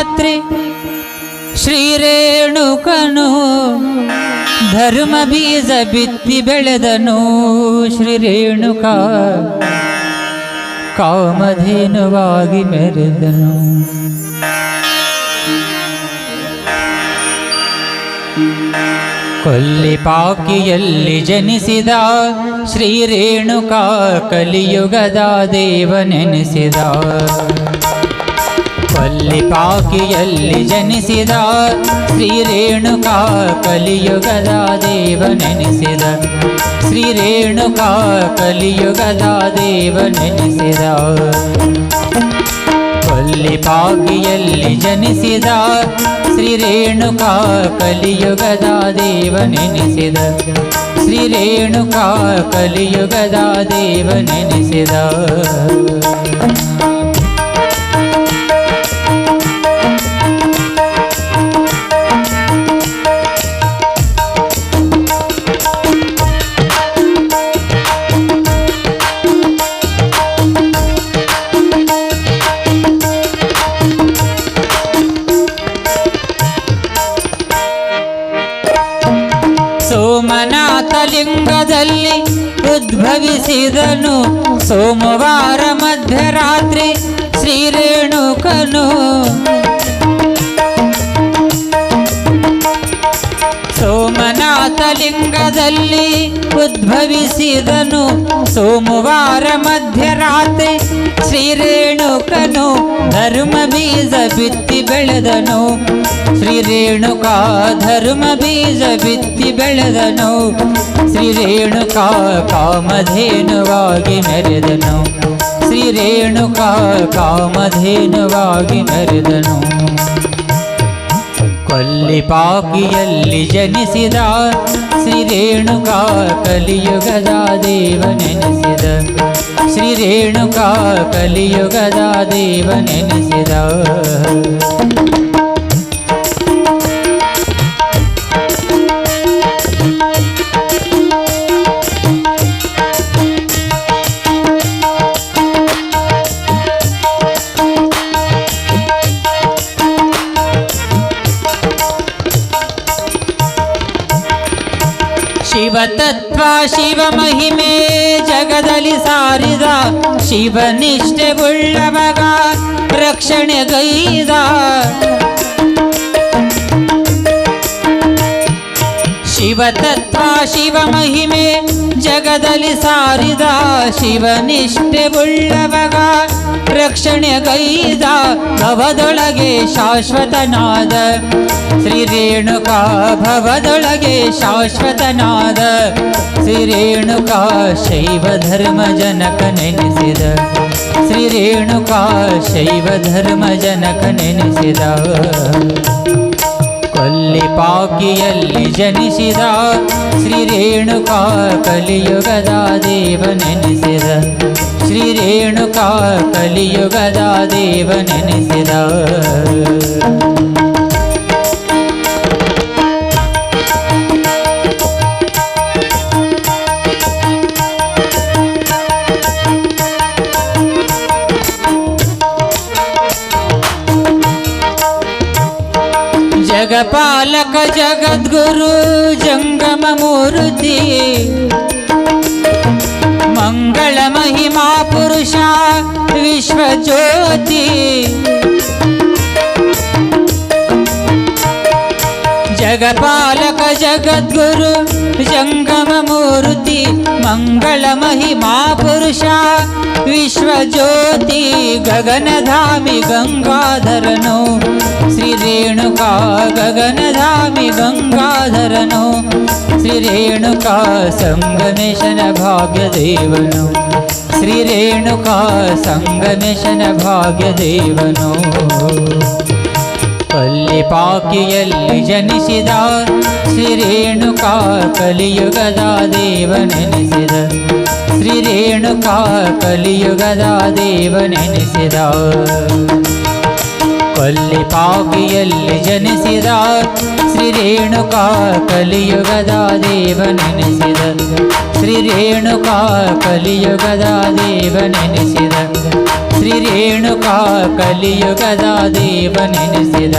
ರಾತ್ರಿ ಶ್ರೀರೇಣುಕನು ಧರ್ಮ ಬೀಜ ಬಿತ್ತಿ ಬೆಳೆದನು ಶ್ರೀರೇಣುಕ ಕಾಮಧೇನುವಾಗಿ ಮೆರೆದನು. ಕೊಲ್ಲಿಪಾಕಿಯಲ್ಲಿ ಜನಿಸಿದ ಶ್ರೀರೇಣುಕ ಕಲಿಯುಗದ ದೇವನೆನಿಸಿದ. ಕೊಲ್ಲಿಪಾಕಿಯಲ್ಲಿ ಜನಿಸಿದ ಶ್ರೀ ರೇಣುಕಾ ಕಲಿಯುಗದ ದೇವನೆನಿಸಿದ. ಶ್ರೀ ರೇಣುಕ ಕಲಿಯುಗದ ದೇವನೆನಿಸಿದ. ಕೊಲ್ಲಿಪಾಕಿಯಲ್ಲಿ ಜನಿಸಿದ ಶ್ರೀ ರೇಣುಕ ಕಲಿಯುಗದ ದೇವನೆನಿಸಿದ. ಶ್ರೀ ರೇಣುಕ ಕಲಿಯುಗದ ದೇವನೆನಿಸಿದ. ಉದ್ಭವಿಸಿದನು ಸೋಮವಾರ ಮಧ್ಯರಾತ್ರಿ ಶ್ರೀರೇಣುಕನು ಸೋಮನಾಥ ಲಿಂಗದಲ್ಲಿ ಉದ್ಭವಿಸಿದನು ಸೋಮವಾರ ಮಧ್ಯರಾತ್ರಿ ಶ್ರೀರೇಣುಕನು ಧರ್ಮ ಬೀಜ ಬಿತ್ತಿ ಬೆಳೆದನು. ಶ್ರೀ ರೇಣುಕಾ ಧರ್ಮ ಬೀಜ ಬಿತ್ತಿ ಬೆಳೆದನು. ಶ್ರೀ ರೇಣುಕಾ ಕಾಮಧೇನುವಾಗಿ ಮೆರೆದನು. ಶ್ರೀ ರೇಣುಕಾ ಕಾಮಧೇನುವಾಗಿ ಮೆರೆದನು. ಕೊಲ್ಲಿಪಾಕಿಯಲ್ಲಿ ಜನಿಸಿದ ಶ್ರೀ ರೇಣುಕಾ ಕಲಿಯುಗದ ದೇವನೆನಿಸಿದ. ಶ್ರೀ ರೇಣುಕಾ ಕಲಿಯುಗದ ದೇವನೆನಿಸಿದ. ಶಿವತತ್ವ ಶಿವ ಮಹಿಮೆ ಜಗದಲ್ಲಿ ಸಾರಿದ ಶಿವನಿಷ್ಠೆ ಉಳ್ಳವಗ ರಕ್ಷಣೆಗೈದ ಶಿವತತ್ವ ಶಿವ ಮಹಿಮೆ, ಜಗದಲ್ಲಿ ಸಾರಿದ ಶಿವನಿಷ್ಠೆ ಉಳ್ಳವಗ. ರಕ್ಷಣೆಗೈದ ಭವದೊಳಗೆ ಶಾಶ್ವತನಾದ. ಶ್ರೀ ರೇಣುಕಾ ಭವದೊಳಗೆ ಶಾಶ್ವತನಾದ. ಶ್ರೀ ರೇಣುಕಾ ಶೈವ ಧರ್ಮ ಜನಕ ನೆನೆಸಿದ. ಶ್ರೀ ರೇಣುಕಾ ಶೈವ ಧರ್ಮ ಜನಕ ನೆನೆಸಿದ. ಕೊಲ್ಲಿಪಾಕಿಯಲ್ಲಿ ಜನಿಸಿದ ಶ್ರೀ ರೇಣುಕಾ ಕಲಿಯುಗದ ದೇವನೆನಿಸಿದ. ಶ್ರೀ ರೇಣುಕಾ ಕಲಿಯುಗದ ದೇವನೆನಿಸಿದ. जगपालक जगद्गुरु जङ्गममूर्ति मङ्गलमहिमा पुरुषा विश्वज्योति। जगपालक जगद्गुरु जङ्गममूर्ति मङ्गलमहिमा पुरुषा विश्वज्योति। गगनधामि गङ्गाधरणो ಶ್ರೀ ರೇಣುಕಾ ಗಗನಧಾಮಿ ಗಂಗಾಧರನು. ಶ್ರೀ ರೇಣುಕಾ ಸಂಗಮೇಶನ ಭಾಗ್ಯ ದೇವನು ಶ್ರೀ ರೇಣುಕಾ ಸಂಗಮೇಶನ ಭಾಗ್ಯ ದೇವನು ಕೊಲ್ಲಿಪಾಕಿಯಲ್ಲಿ ಜನಿಸಿದ ಶ್ರೀ ರೇಣುಕಾ ಕಲಿಯುಗದ ದೇವನೆನಿಸಿದ ಶ್ರೀ ರೇಣುಕಾ ಕಲಿಯುಗದ ದೇವನೆನಿಸಿದ ಪಲ್ಲಿಪಾಕಿಯಲ್ಲಿ ಜನಿಸಿದ ಶ್ರೀ ರೇಣುಕಾ ಕಲಿಯುಗದ ದೇವನೆನಿಸಿದ ಶ್ರೀ ರೇಣುಕಾ ಕಲಿಯುಗದ ದೇವನೆನಿಸಿದ ಶ್ರೀ ರೇಣುಕಾ ಕಲಿಯುಗದ ದೇವನೆನಿಸಿದ